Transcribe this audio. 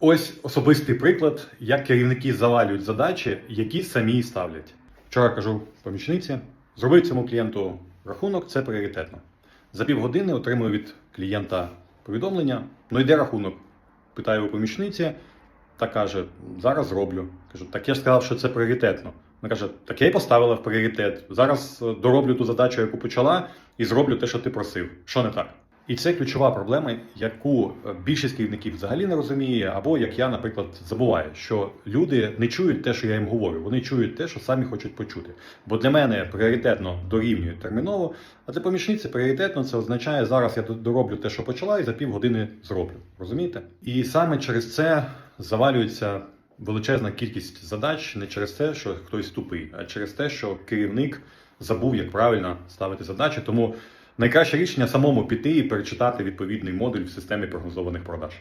Ось особистий приклад, як керівники завалюють задачі, які самі ставлять. Вчора кажу помічниці, зробив цьому клієнту рахунок, це пріоритетно. За півгодини отримую від клієнта повідомлення: ну йде рахунок. Питаю у помічниці, та каже: зараз зроблю. Кажу, так я ж сказав, що це пріоритетно. Вона каже, так я й поставила в пріоритет. Зараз е, дороблю ту задачу, яку почала, і зроблю те, що ти просив. Що не так? І це ключова проблема, яку е, більшість керівників взагалі не розуміє, або як я, наприклад, забуваю, що люди не чують те, що я їм говорю, вони чують те, що самі хочуть почути. Бо для мене пріоритетно дорівнює терміново, а для помічниці пріоритетно це означає, зараз я дороблю те, що почала, і за півгодини зроблю. Розумієте? І саме через це завалюється величезна кількість задач не через те, що хтось тупий, а через те, що керівник забув, як правильно ставити задачі. Тому найкраще рішення самому піти і перечитати відповідний модуль в системі прогнозованих продаж.